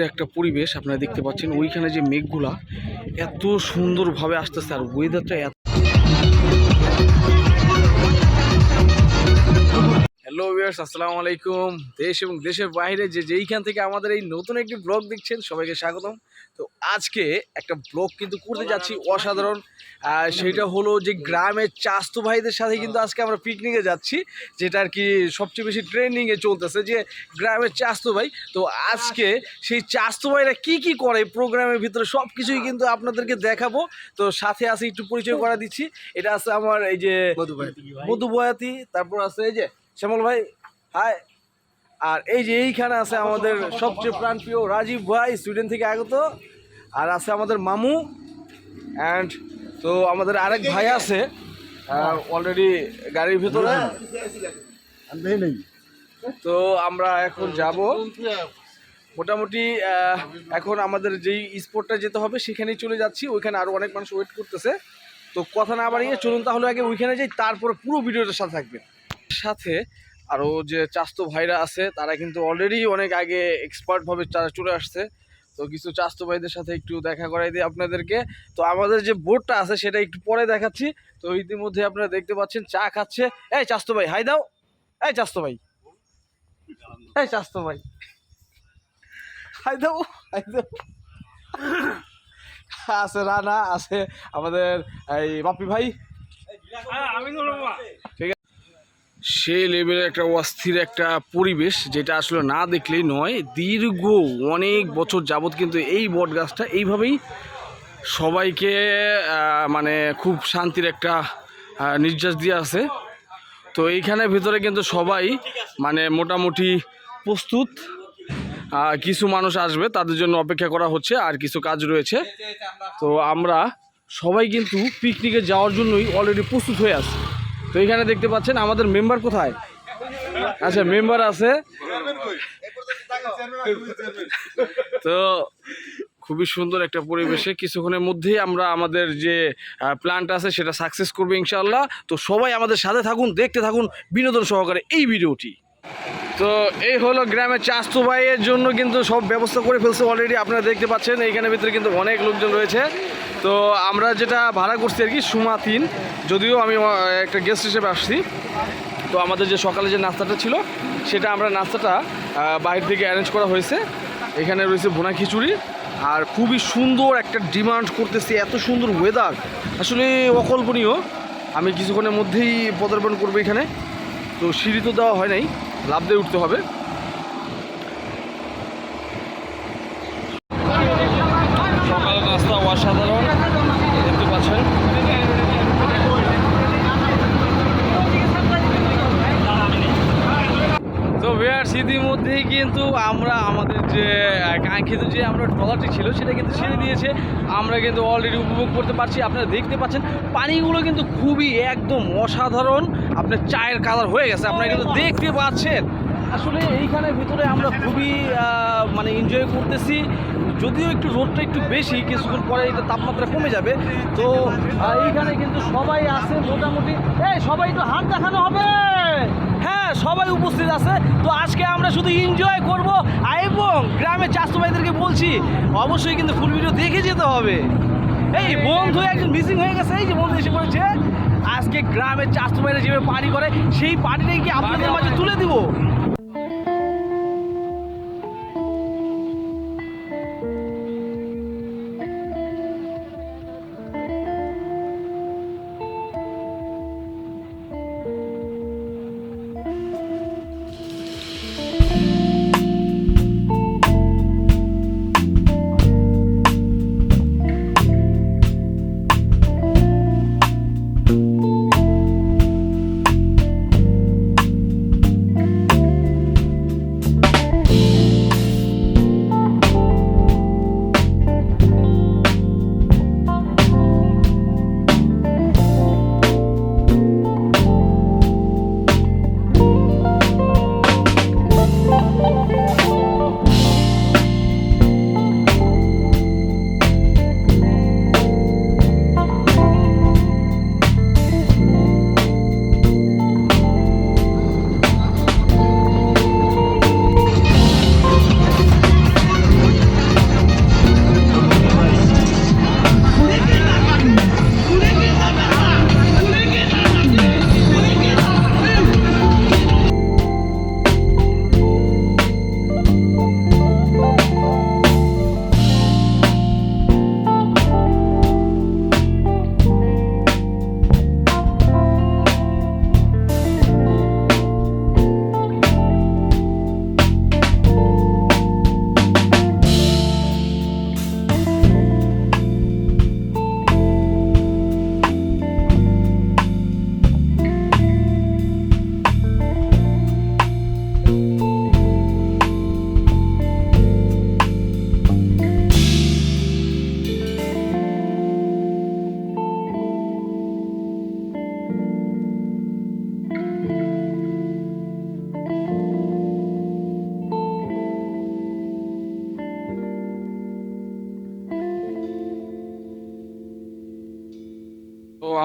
একটা পরিবেশ আপনারা দেখতে পাচ্ছেন ওইখানে যে মেঘগুলা এত সুন্দরভাবে আসতেছে আর ওয়েদারটা এত হ্যালো ভিউয়ার্স আসসালামু আলাইকুম। দেশ এবং দেশের বাইরে যে যেইখান থেকে আমাদের এই নতুন একটি ব্লগ দেখছেন সবাইকে স্বাগতম। তো আজকে একটা ব্লগ কিন্তু করতে যাচ্ছি অসাধারণ। আর সেটা হলো যে গ্রামের চাস্তু ভাইদের সাথে কিন্তু আজকে আমরা পিকনিকে যাচ্ছি যেটা আর কি সবচেয়ে বেশি ট্রেন্ডিংয়ে চলতেছে যে গ্রামের চাস্তু ভাই। তো আজকে সেই চাস্তু ভাইরা কী কী করে প্রোগ্রামের ভিতরে সব কিছুই কিন্তু আপনাদেরকে দেখাবো। তো সাথে আছে একটু পরিচয় করা দিচ্ছি। এটা আছে আমার এই যে মধু বয়াতি তারপর আছে এই যে শ্যামল ভাই হাই আর এই যে এইখানে আছে আমাদের সবচেয়ে প্রাণপ্রিয় রাজীব ভাই সুইডেন থেকে আগত। আর আছে আমাদের মামু। অ্যান্ড তো আমাদের আরেক ভাই আছে। অলরেডি গাড়ির ভিতরে। তো আমরা এখন যাব। মোটামুটি এখন আমাদের যেই স্পোর্টটা যেতে হবে, সেখানেই চলে যাচ্ছি। ওইখানে আরও অনেক মানুষ ওয়েট করতেছে। তো কথা না বাড়িয়ে চলুন তাহলে আগে ওইখানে যাই, তারপরে পুরো ভিডিওটার সাথে থাকবেন। সাথে আরও যে চাস্তো ভাইরা আছে তারা কিন্তু অলরেডি অনেক আগে এক্সপার্টভাবে তারা চলে আসছে। তো কিছু চাস্তো ভাইদের সাথে একটু দেখা করাই দিই আপনাদেরকে। তো আমাদের যে বোর্ডটা আছে সেটা একটু পরে দেখাচ্ছি। তো ইতিমধ্যে আপনারা দেখতে পাচ্ছেন চা খাচ্ছে। এই চাস্তো ভাই হাই দাও। এই চাস্তো ভাই। এই চাস্তো ভাই। হাই দাও হাই দাও। আছে রানা আছে আমাদের এই বাপি ভাই। সে লেভেলের একটা অস্থির একটা পরিবেশ, যেটা আসলে না দেখলেই নয়। দীর্ঘ অনেক বছর যাবৎ কিন্তু এই বট গাছটা এইভাবেই সবাইকে মানে খুব শান্তির একটা নির্যাস দিয়ে আছে। তো এইখানের ভিতরে কিন্তু সবাই মানে মোটামুটি প্রস্তুত। কিছু মানুষ আসবে, তাদের জন্য অপেক্ষা করা হচ্ছে, আর কিছু কাজ রয়েছে। তো আমরা সবাই কিন্তু পিকনিকে যাওয়ার জন্যই অলরেডি প্রস্তুত হয়ে আছি। তো এখানে দেখতে পাচ্ছেন আমাদের মেম্বার কোথায়? আচ্ছা মেম্বার আছে। তো খুবই সুন্দর একটা পরিবেশে কিছুক্ষণের মধ্যেই আমরা আমাদের যে প্ল্যানটা আছে সেটা সাকসেস করবে ইনশাল্লাহ তো সবাই আমাদের সাথে থাকুন, দেখতে থাকুন, বিনোদন সহকারে এই ভিডিওটি। তো এই হলো গ্রামের চাস্তু ভাইয়ের জন্য কিন্তু সব ব্যবস্থা করে ফেলছে অলরেডি আপনারা দেখতে পাচ্ছেন। এইখানের ভিতরে কিন্তু অনেক লোকজন রয়েছে। তো আমরা যেটা ভাড়া করছি আর কি, সুমা তিন। যদিও আমি একটা গেস্ট হিসেবে আসছি। তো আমাদের যে সকালে যে নাস্তাটা ছিল, সেটা আমরা নাস্তাটা বাইরে থেকে অ্যারেঞ্জ করা হয়েছে। এখানে রয়েছে ভুনা খিচুড়ি। আর খুবই সুন্দর একটা ডিমান্ড করতেছি, এত সুন্দর ওয়েদার আসলে অকল্পনীয়। আমি কিছুক্ষণের মধ্যেই পদার্পণ করব এখানে। তো সিঁড়ি তো দেওয়া হয় নাই। লাভ দিয়ে উঠতে হবে। সকাল নাস্তা অসাধারণ, দেখতে পাচ্ছেন। তো ইতিমধ্যেই কিন্তু আমরা আমাদের যে কাঙ্ক্ষিত যে আমরা ট্রলারটি ছিল, সেটা কিন্তু ছেড়ে দিয়েছে আমরা কিন্তু অলরেডি উপভোগ করতে পারছি। আপনারা দেখতে পাচ্ছেন, পানিগুলো কিন্তু খুবই একদম অসাধারণ। আপনার চায়ের কালার হয়ে গেছে, আপনারা কিন্তু দেখতে পাচ্ছেন। আসলে এইখানের ভিতরে আমরা খুবই মানে এনজয় করতেছি। যদিও একটু রোদটা একটু বেশি, কিছুক্ষণ পরে এটা তাপমাত্রা কমে যাবে। তো এইখানে কিন্তু সবাই আছে মোটামুটি। এই, সবাই একটু হাত দেখানো হবে! হ্যাঁ সবাই উপস্থিত আছে। তো আজকে আমরা শুধু এনজয় করব এবং গ্রামের চাষতো ভাইদেরকে বলছি, অবশ্যই কিন্তু ফুল ভিডিও দেখে যেতে হবে। এই, বন্ধু একজন মিসিং হয়ে গেছে, এই যে বন্ধু এসে পড়েছে। আজকে গ্রামের চাষ মেরে যেভাবে পানি করে সেই পানিটাই কি আপনাদের মাঝে তুলে দিব?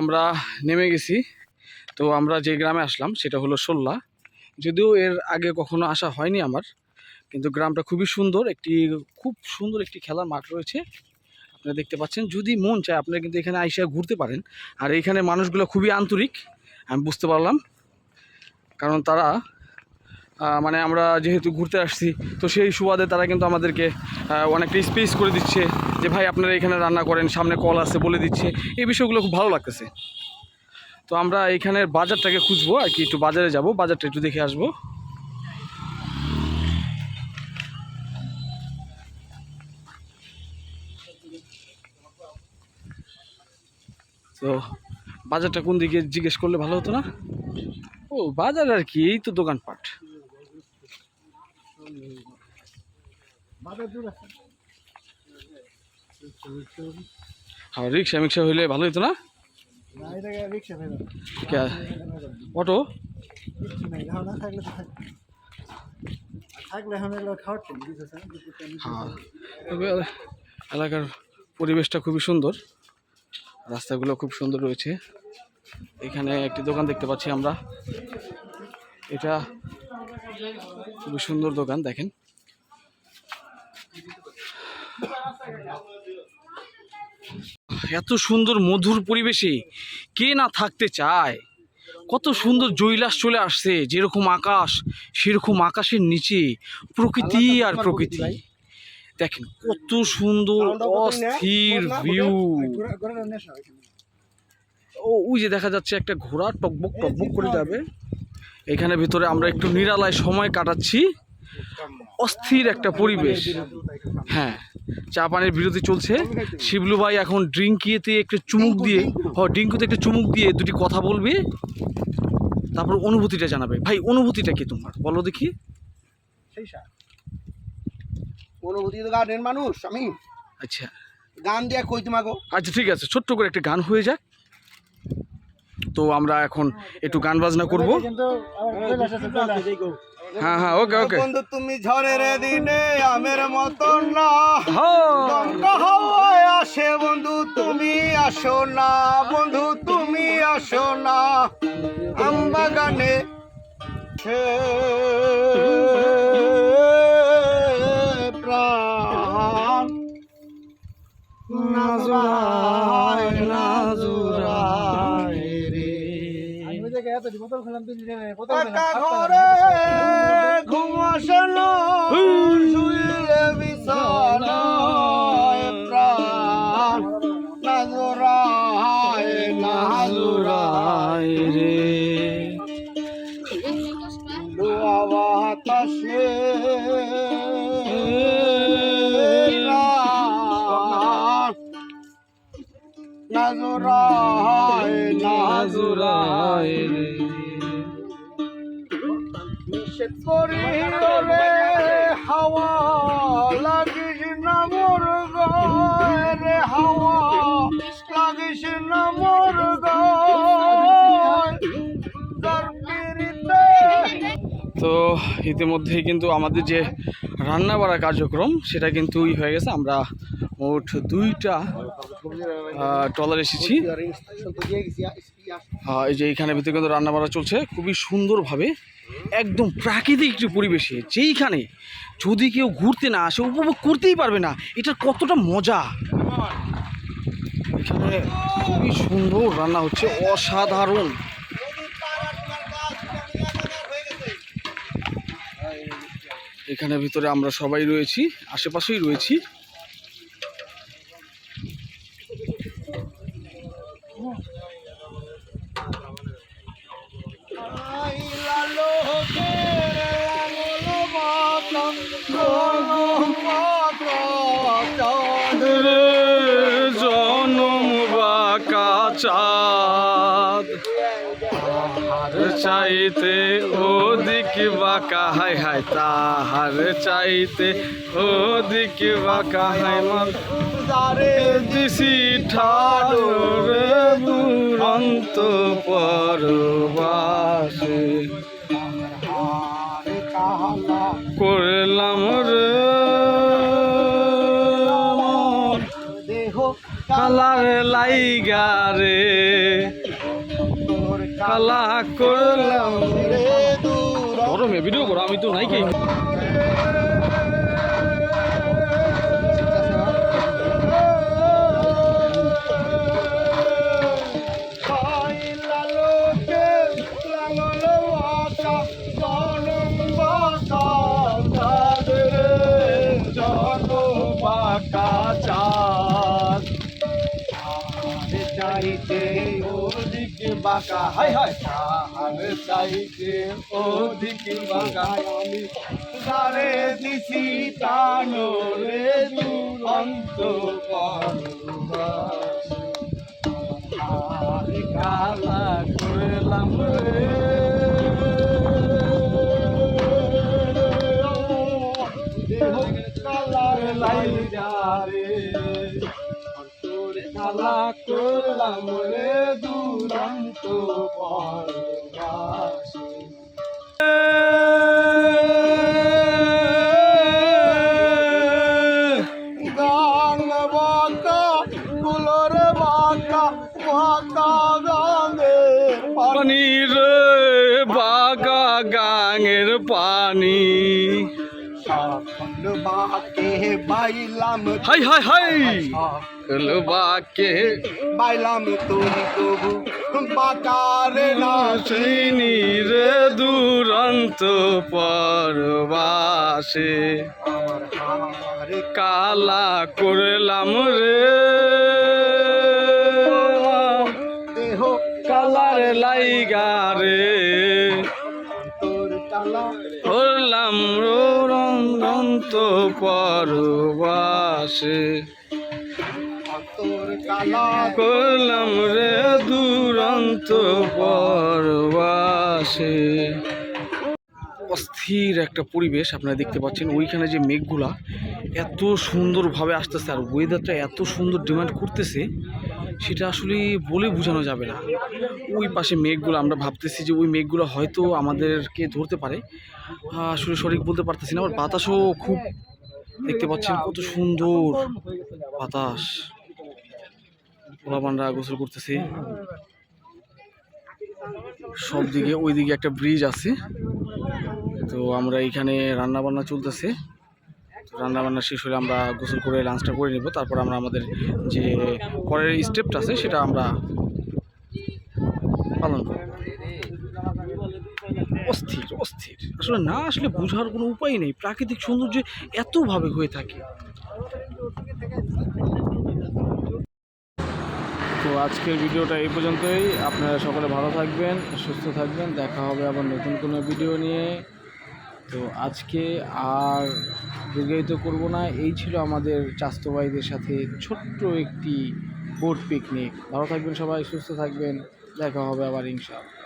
আমরা নেমে গেছি। তো আমরা যে গ্রামে আসলাম, সেটা হলো সোল্লা যদিও এর আগে কখনো আসা হয়নি আমার, কিন্তু গ্রামটা খুবই সুন্দর। একটি খুব সুন্দর একটি খেলার মাঠ রয়েছে। আপনারা দেখতে পাচ্ছেন, যদি মন চায় আপনারা কিন্তু এখানে আইসা ঘুরতে পারেন। আর এখানে মানুষগুলো খুবই আন্তরিক, আমি বুঝতে পারলাম। কারণ তারা মানে আমরা যেহেতু ঘুরতে আসছি, তো সেই সুবাদে তারা কিন্তু আমাদেরকে অনেকটা স্পেস করে দিচ্ছে যে, ভাই, আপনারা এখানে রান্না করেন, সামনে কল আছে বলে দিচ্ছে। এই বিষয়গুলো খুব ভালো লাগতেছে। তো আমরা এখানের বাজারটাকে খুঁজবো আর কি, একটু বাজারে যাব, বাজারটা একটু দেখে আসব। তো বাজারটা কোন দিকে জিজ্ঞেস করলে ভালো হতো না? ও, বাজার আর কি, এই তো দোকানপাট। রিক্সা মিক্সা হইলে ভালো হতো না? অটো? হ্যাঁ। এলাকার পরিবেশটা খুবই সুন্দর। রাস্তাগুলো খুব সুন্দর রয়েছে। এখানে একটি দোকান দেখতে পাচ্ছি আমরা। এটা খুবই সুন্দর দোকান, দেখেন। এত সুন্দর মধুর পরিবেশে কে না থাকতে চায়? কত সুন্দর জৈলাস চলে আসছে যেরকম আকাশ সেরকম আকাশের নিচে প্রকৃতি আর প্রকৃতি। দেখেন কত সুন্দর অস্থির ভিউ ও ওই যে দেখা যাচ্ছে একটা ঘোড়া টকবক টকবক করে যাবে। এখানে ভিতরে আমরা একটু নিরালায় সময় কাটাচ্ছি। অস্থির একটা পরিবেশ। হ্যাঁ চা পানির বিরতি চলছে। শিবলু ভাই এখন ড্রিঙ্কিয়েতে একটু চুমুক দিয়ে হ ড্রিঙ্কুতে একটু চুমুক দিয়ে দুটি কথা বলবে। তারপর অনুভূতিটা জানাবে। ভাই অনুভূতিটা কি তোমার? বলো দেখি। সেই অনুভূতি তো গানের মানুষ আমি। আচ্ছা। গান দিয়া কই তোমাকে? আচ্ছা ঠিক আছে। ছোট্ট করে একটা গান হয়ে যাক। তো আমরা এখন একটু গান বাজনা করব। হ্যাঁ হ্যাঁ ওকে ওকে। বন্ধু তুমি ঝড়ের দিনে আমের মতন না। হাওয়ায় আসে বন্ধু তুমি আসো না। বন্ধু তুমি আসো না। আমবাগানে সে প্রাণ নাজুরায় নাজুরায় একা শুয়ে ঘুম ইতিমধ্যেই কিন্তু আমাদের যে রান্না বাড়া কার্যক্রম, সেটা কিন্তু হয়ে গেছে। আমরা মোট দুইটা ট্রলার এসেছি। এই যে এইখানে ভিতরে কিন্তু রান্না বাড়া চলছে। খুবই সুন্দরভাবে, একদম প্রাকৃতিক একটি পরিবেশে, যেইখানে যদি কেউ ঘুরতে না আসে, উপভোগ করতেই পারবে না। এটা কতটা মজা! এখানে খুবই সুন্দর রান্না হচ্ছে, অসাধারণ। এখানে ভিতরে আমরা সবাই রয়েছি আশেপাশেই রয়েছি। জনম বাঁকা চাঁদ তাহার চাইতে ওদিক বাঁকা হাই হাই তাহার চাইতে ওদিক বাঁকা হাই মান দিছি ঠাড়ে দুরন্ত পরবাসে করলাম রে কালার লাইগা রে কালা করলাম রে গরমে ভিডিও করো আমি তো নাই কি বাকা। হাই হাই। চাইতে ওদিকে বাঁকা আমি। সারে দিছি টানো রে দুরন্ত কালা করলাম রে। কালার লাই যা রে কালা করলাম রে দুরন্ত পরবাসী। পানি রে বাগা গাঙের পানি। হাই হাই হাই। বাকে বাইলাম তুই তবু বাকারে না চিনি রে দুরন্ত পরবাসে। কালা করলাম রে। দেহ কালার লাইগা রে। তোর কালা। করলাম রন্ত পরবাসে। করলাম রে দুরন্ত পরবাসে অস্থির একটা পরিবেশ আপনারা দেখতে পাচ্ছেন, ওইখানে যে মেঘগুলা এত সুন্দরভাবে আসতেছে আর ওয়েদারটা এত সুন্দর ডিমান্ড করতেছে, সেটা আসলে বলে বোঝানো যাবে না। ওই পাশে মেঘগুলো, আমরা ভাবতেছি যে ওই মেঘগুলো হয়তো আমাদেরকে ধরতে পারে। আসলে সঠিক বলতে পারতেছি না, আবার বাতাসও খুব দেখতে পাচ্ছেন কত সুন্দর বাতাস। পোলাপানরা গোসল করতেছে। সব দিকে ওইদিকে একটা ব্রিজ আছে। তো আমরা এখানে রান্না বান্না চলতেছে। রান্না বান্না শেষ হলে আমরা গোসল করে লাঞ্চটা করে নেব। তারপর আমরা আমাদের যে পরের স্টেপটা আছে, সেটা আমরা পালন করব। অস্থির অস্থির। আসলে না আসলে বোঝার কোনো উপায় নেই। প্রাকৃতিক সৌন্দর্য এতভাবে হয়ে থাকে। তো আজকের ভিডিওটা এই পর্যন্তই। আপনারা সকলে ভালো থাকবেন, সুস্থ থাকবেন। দেখা হবে আবার নতুন কোনো ভিডিও নিয়ে। তো আজকে আর দীর্ঘায়িত করব না। এই ছিল আমাদের চাস্তবাইদের সাথে ছোট্ট একটি বোট পিকনিক ভালো থাকবেন সবাই, সুস্থ থাকবেন। দেখা হবে আবার ইনশাআল্লাহ।